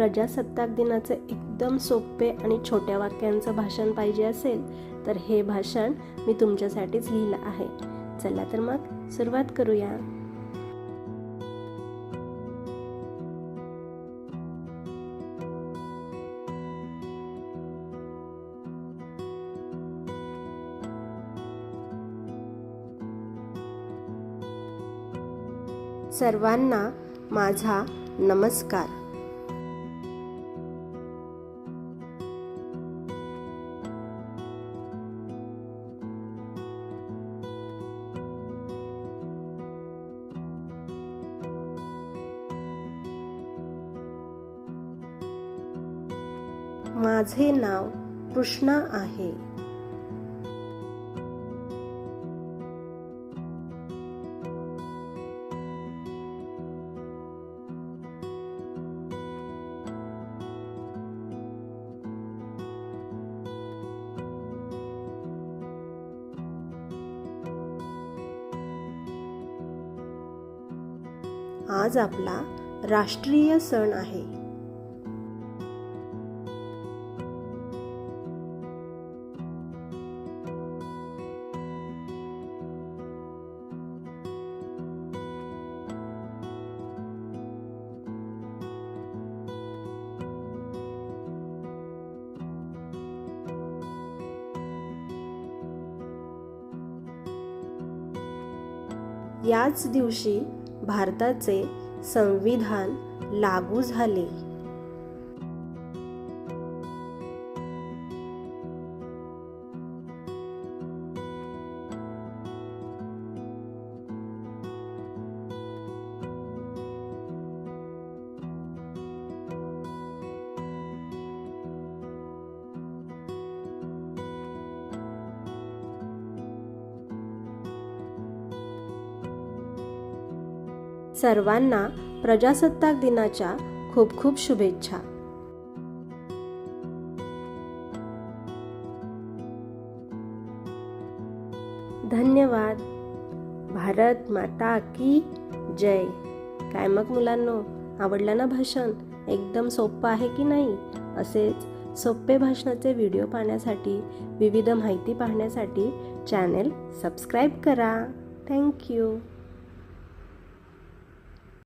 प्रजासत्ताक दिनाचं एकदम सोपे आणि छोट्या वाक्यांचं भाषण पाहिजे असेल तर हे भाषण मी तुमच्यासाठीच लिहिलं आहे. चला तर मग सुरुवात करूया. सर्वांना माझा नमस्कार. माझे नाव कृष्णा आहे. आज आपला राष्ट्रीय सण आहे. याच दिवशी भारताचे संविधान लागू झाले. सर्वांना प्रजासत्ताक दिनाच्या खूप खूप शुभेच्छा. धन्यवाद. भारत माता की जय. काय मग मुलांनो आवडलं ना भाषण? एकदम सोपं आहे की नाही? असेच सोपे भाषणाचे व्हिडिओ पाहण्यासाठी विविध माहिती पाहण्यासाठी चॅनेल सबस्क्राईब करा. थँक्यू